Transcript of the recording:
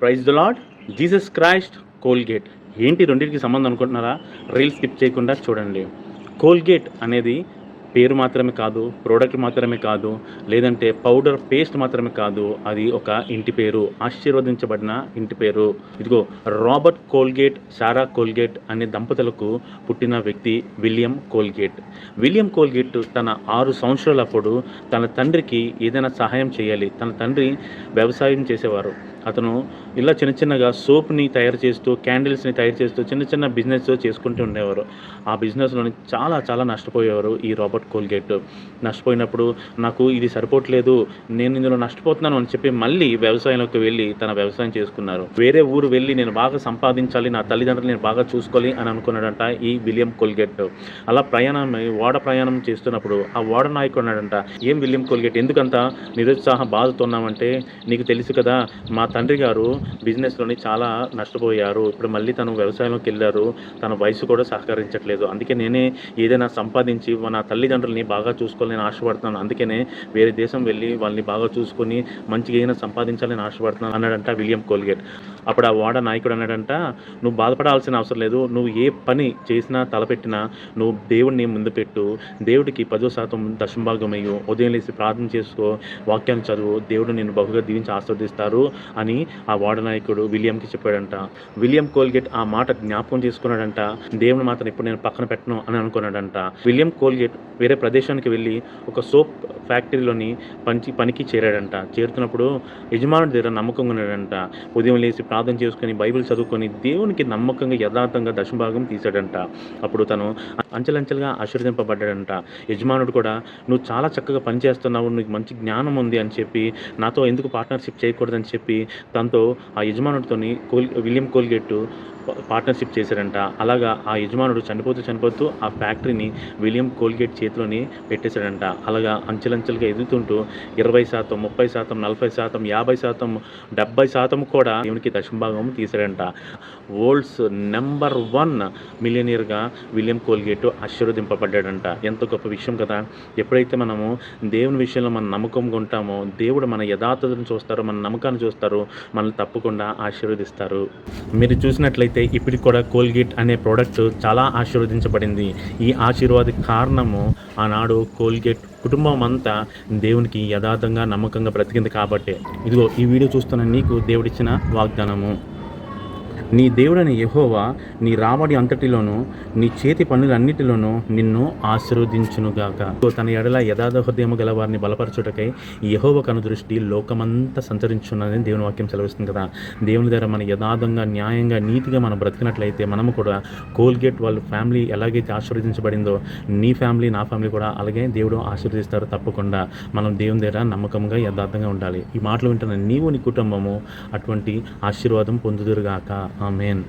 Praise the Lord Jesus Christ Colgate. ఏంటి రెండింటికి సంబంధం అనుకుంటున్నారా? రీల్ స్కిప్ చేయకుండా చూడండి. కోల్గేట్ అనేది పేరు మాత్రమే కాదు ప్రోడక్ట్ మాత్రమే కాదు లేదంటే పౌడర్ పేస్ట్ మాత్రమే కాదు అది ఒక ఇంటి పేరు ఆశీర్వదించబడిన ఇంటి పేరు. ఇదిగో రాబర్ట్ కోల్గేట్ సారా కోల్గేట్ అనే దంపతులకు పుట్టిన వ్యక్తి విలియం కోల్గేట్. విలియం కోల్గేట్ తన ఆరు సంవత్సరాలప్పుడు తన తండ్రికి ఏదైనా సహాయం చేయాలి. తన తండ్రి వ్యవసాయం చేసేవారు. అతను ఇలా చిన్న చిన్నగా సోప్ని తయారు చేస్తూ క్యాండిల్స్ని తయారు చేస్తూ చిన్న చిన్న బిజినెస్ చేసుకుంటూ ఉండేవారు. ఆ బిజినెస్లోని చాలా చాలా నష్టపోయేవారు ఈ రాబర్ట్ కోల్గేట్ నష్టపోయినప్పుడు నాకు ఇది సరిపోవట్లేదు నేను ఇందులో నష్టపోతున్నాను అని చెప్పి మళ్ళీ వ్యవసాయంలోకి వెళ్ళి తన వ్యవసాయం చేసుకున్నారు. వేరే ఊరు వెళ్ళి నేను బాగా సంపాదించాలి నా తల్లిదండ్రులు నేను బాగా చూసుకోవాలి అని అనుకున్నాడంట ఈ విలియం కోల్గేట్. అలా ప్రయాణం ఓడ ప్రయాణం చేస్తున్నప్పుడు ఆ ఓడ నాయకుడు అన్నాడంట ఏం విలియం కోల్గేట్? ఎందుకంత నిరుత్సాహ బాధతున్నామంటే నీకు తెలుసు కదా మా తండ్రి గారు బిజినెస్లోని చాలా నష్టపోయారు. ఇప్పుడు మళ్ళీ తను వ్యవసాయంలోకి వెళ్ళారు తన వయసు కూడా సహకరించట్లేదు. అందుకే నేనే ఏదైనా సంపాదించి మన తల్లిదండ్రులని బాగా చూసుకోవాలని నేను ఆశపడుతున్నాను. అందుకనే వేరే దేశం వెళ్ళి వాళ్ళని బాగా చూసుకొని మంచిగా ఏదైనా సంపాదించాలని ఆశపడుతున్నాను అన్నాడంట విలియం కోల్గేట్. అప్పుడు ఆ వాడ నాయకుడు అన్నాడంట నువ్వు బాధపడాల్సిన అవసరం లేదు. నువ్వు ఏ పని చేసినా తలపెట్టినా నువ్వు దేవుడిని ముందు పెట్టు. దేవుడికి పదో శాతం దశంభాగమయ్యు ఉదయం లేసి ప్రార్థన చేసుకో. వాక్యాన్ని చదువు. దేవుడు నిన్ను బహుగా దీవించి ఆస్వాదిస్తారు అని ఆ వాడ నాయకుడు విలియంకి చెప్పాడంట. విలియం కోల్గేట్ ఆ మాట జ్ఞాపకం చేసుకున్నాడంట. దేవుని మాత్రం ఇప్పుడు నేను పక్కన పెట్టను అని అనుకున్నాడంట. విలియం కోల్గేట్ వేరే ప్రదేశానికి వెళ్ళి ఒక సోప్ ఫ్యాక్టరీలోని పనికి పనికి చేరాడంట. చేరుతున్నప్పుడు యజమానుడి దగ్గర నమ్మకంగా ఉన్నాడంట. ఉదయం లేచి ప్రార్థన చేసుకొని బైబిల్ చదువుకొని దేవునికి నమ్మకంగా యథార్థంగా దశభాగం తీశాడంట. అప్పుడు తను అంచెలంచెలుగా ఆశీర్వదింపబడ్డాడంట. యజమానుడు కూడా నువ్వు చాలా చక్కగా పనిచేస్తున్నావు నీకు మంచి జ్ఞానం ఉంది అని చెప్పి నాతో ఎందుకు పార్ట్నర్షిప్ చేయకూడదని చెప్పి తనతో ఆ యజమానుడితోని కోల్ విలియం కోల్గేట్ పార్ట్నర్షిప్ చేశారంట. అలాగా ఆ యజమానుడు చనిపోతూ చనిపోతూ ఆ ఫ్యాక్టరీని విలియం కోల్గేట్ చేతిలోని పెట్టేశాడంట. అలాగా అంచెలంచెలుగా ఎదుగుతుంటూ ఇరవై శాతం ముప్పై శాతం నలభై శాతం యాభై శాతం డెబ్బై శాతం కూడా దేవునికి దశంభాగం తీశాడంట. వరల్డ్స్ నెంబర్ వన్ మిలియనీర్గా విలియం కోల్గేట్ ఆశీర్వదింపబడ్డాడంట. ఎంత గొప్ప విషయం కదా! ఎప్పుడైతే మనము దేవుని విషయంలో మన నమ్మకంగా ఉంటామో దేవుడు మన యథార్థతను చూస్తారో మన నమ్మకాన్ని చూస్తారో మనల్ని తప్పకుండా ఆశీర్వదిస్తారు. మీరు చూసినట్లయితే ఇప్పటికి కూడా కోల్గేట్ అనే ప్రోడక్ట్ చాలా ఆశీర్వదించబడింది. ఈ ఆశీర్వాద కారణము ఆనాడు కోల్గేట్ కుటుంబం అంతా దేవునికి యథార్థంగా నమ్మకంగా బ్రతికింది కాబట్టే. ఇదిగో ఈ వీడియో చూస్తున్న నీకు దేవుడిచ్చిన వాగ్దానము. నీ దేవుడైన యహోవా నీ రాబడి అంతటిలోనూ నీ చేతి పనులన్నిటిలోనూ నిన్ను ఆశీర్వదించునుగాక. తన ఎడల యథార్థ హృదయము గల వారిని బలపరచుటకై యహోవ కను దృష్టి లోకమంతా సంచరించున్నదని దేవుని వాక్యం సెలవిస్తుంది కదా. దేవుని దగ్గర మన యథార్థంగా న్యాయంగా నీతిగా మనం బ్రతికినట్లయితే మనము కూడా కోల్గేట్ వాళ్ళ ఫ్యామిలీ ఎలాగైతే ఆశీర్వదించబడిందో నీ ఫ్యామిలీ నా ఫ్యామిలీ కూడా అలాగే దేవుడు ఆశీర్వదిస్తారు తప్పకుండా. మనం దేవుని దగ్గర నమ్మకంగా యథార్థంగా ఉండాలి. ఈ మాటలు వింటున్న నీవు నీ కుటుంబము అటువంటి ఆశీర్వాదం పొందుదురుగాక. ஆமேன்